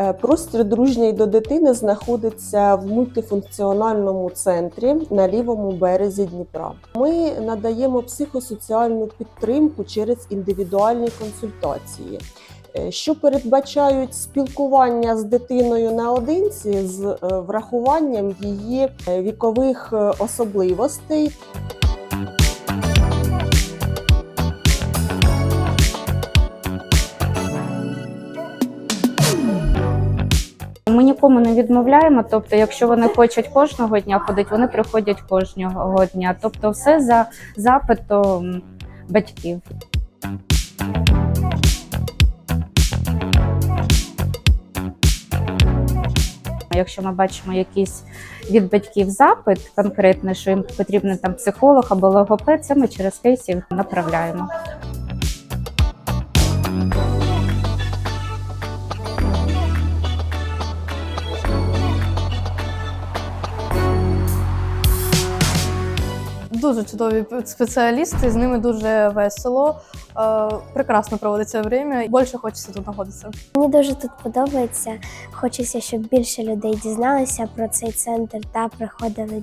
Е, Простір дружній до дитини знаходиться в мультифункціональному центрі на лівому березі Дніпра. Ми надаємо психосоціальну підтримку через індивідуальні консультації, е, що передбачають спілкування з дитиною наодинці з е, врахуванням її вікових особливостей нікому не відмовляємо. Тобто, якщо вони хочуть кожного дня ходити, вони приходять кожного дня. Тобто, все за запитом батьків. Якщо ми бачимо якийсь від батьків запит конкретний, що їм потрібен там психолог або логопед, це ми через кейсів направляємо. Дуже чудові спеціалісти, з ними дуже весело, е, прекрасно проводиться время. Більше хочеться тут знаходитися. Мені дуже тут подобається. Хочеться, щоб більше людей дізналися про цей центр та приходили.